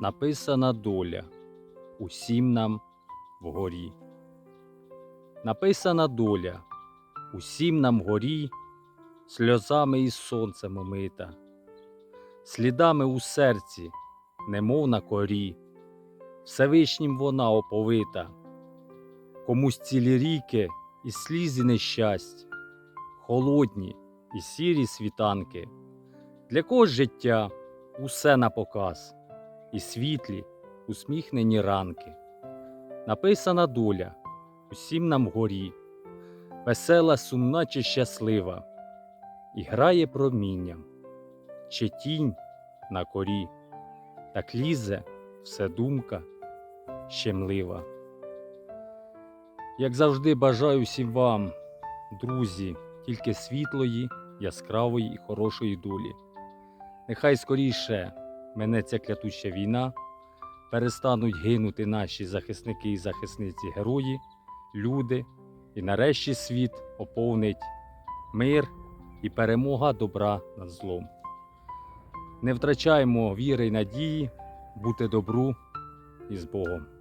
написана доля усім нам вгорі. Написана доля усім нам вгорі, сльозами і сонцем омита, слідами у серці, немов на корі, Всевишнім вона оповита, комусь цілі ріки і слізи нещасть, холодні і сірі світанки, для когось життя? Усе на показ, і світлі, усміхнені ранки. Написана доля усім нам вгорі, весела, сумна чи щаслива, і грає промінням, чи тінь на корі, так лізе все думка щемлива. Як завжди, бажаю всім вам, друзі, тільки світлої, яскравої і хорошої долі. Нехай скоріше мене ця клятуща війна, перестануть гинути наші захисники і захисниці герої, люди, і нарешті світ оповнить мир і перемога добра над злом. Не втрачаємо віри й надії, бути добру і з Богом.